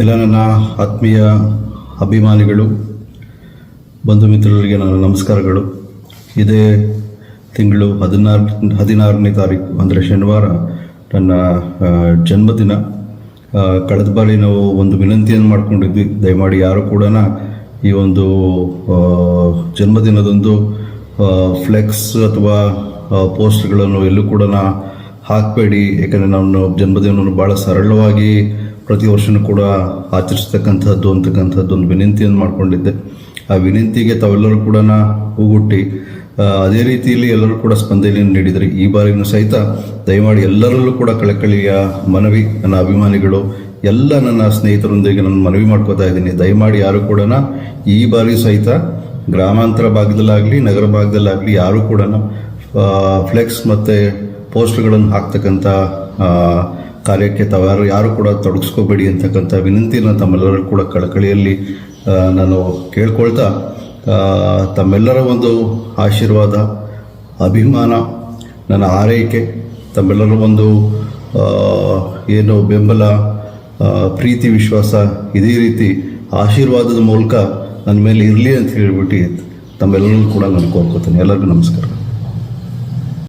ಎಲ್ಲ ನನ್ನ ಆತ್ಮೀಯ ಅಭಿಮಾನಿಗಳು ಬಂಧು ಮಿತ್ರರಿಗೆ ನನ್ನ ನಮಸ್ಕಾರಗಳು. ಇದೇ ತಿಂಗಳು ಹದಿನಾರು, ಹದಿನಾರನೇ ತಾರೀಕು, ಅಂದರೆ ಶನಿವಾರ, ನನ್ನ ಜನ್ಮದಿನ. ಕಳೆದ ಬಾರಿ ನಾವು ಒಂದು ವಿನಂತಿಯನ್ನು ಮಾಡ್ಕೊಂಡಿದ್ವಿ. ದಯಮಾಡಿ ಯಾರು ಕೂಡ ಈ ಒಂದು ಜನ್ಮದಿನದಂದು ಫ್ಲೆಕ್ಸ್ ಅಥವಾ ಪೋಸ್ಟ್ಗಳನ್ನು ಎಲ್ಲೂ ಕೂಡ ಹಾಕಬೇಡಿ. ಯಾಕಂದರೆ ನಾನು ಜನ್ಮದಿನವನ್ನು ಭಾಳ ಸರಳವಾಗಿ ಪ್ರತಿ ವರ್ಷನೂ ಕೂಡ ಆಚರಿಸ್ತಕ್ಕಂಥದ್ದು ಅಂತಕ್ಕಂಥದ್ದು ಒಂದು ವಿನಂತಿಯನ್ನು ಮಾಡಿಕೊಂಡಿದ್ದೆ. ಆ ವಿನಂತಿಗೆ ತಾವೆಲ್ಲರೂ ಕೂಡ ಹೂಗುಟ್ಟಿ ಅದೇ ರೀತಿಯಲ್ಲಿ ಎಲ್ಲರೂ ಕೂಡ ಸ್ಪಂದನೆಯನ್ನು ನೀಡಿದರೆ. ಈ ಬಾರಿನೂ ಸಹಿತ ದಯಮಾಡಿ ಎಲ್ಲರಲ್ಲೂ ಕೂಡ ಕಳಕಳಿಯ ಮನವಿ, ನನ್ನ ಅಭಿಮಾನಿಗಳು, ಎಲ್ಲ ನನ್ನ ಸ್ನೇಹಿತರೊಂದಿಗೆ ನಾನು ಮನವಿ ಮಾಡ್ಕೋತಾ ಇದ್ದೀನಿ. ದಯಮಾಡಿ ಯಾರು ಕೂಡ ಈ ಬಾರಿ ಸಹಿತ ಗ್ರಾಮಾಂತರ ಭಾಗದಲ್ಲಾಗಲಿ, ನಗರ ಭಾಗದಲ್ಲಾಗಲಿ ಯಾರು ಕೂಡ ಫ್ಲೆಕ್ಸ್ ಮತ್ತು ಪೋಸ್ಟ್ಗಳನ್ನು ಹಾಕ್ತಕ್ಕಂಥ ಕಾರ್ಯಕ್ಕೆ ತಾವ್ಯಾರು ಯಾರು ಕೂಡ ತೊಡಗಿಸ್ಕೋಬೇಡಿ ಅಂತಕ್ಕಂಥ ವಿನಂತಿಯನ್ನು ತಮ್ಮೆಲ್ಲರೂ ಕೂಡ ಕಳಕಳಿಯಲ್ಲಿ ನಾನು ಕೇಳ್ಕೊಳ್ತಾ ತಮ್ಮೆಲ್ಲರ ಒಂದು ಆಶೀರ್ವಾದ, ಅಭಿಮಾನ, ನನ್ನ ಆರೈಕೆ ತಮ್ಮೆಲ್ಲರ ಒಂದು ಏನು ಬೆಂಬಲ ಪ್ರೀತಿ, ವಿಶ್ವಾಸ, ಇದೇ ರೀತಿ ಆಶೀರ್ವಾದದ ಮೂಲಕ ನನ್ನ ಮೇಲೆ ಇರಲಿ ಅಂತ ಹೇಳಿಬಿಟ್ಟು ತಮ್ಮೆಲ್ಲರೂ ಕೂಡ ನಾನು ಕೋರ್ಕೋತೀನಿ. ಎಲ್ಲರಿಗೂ ನಮಸ್ಕಾರ.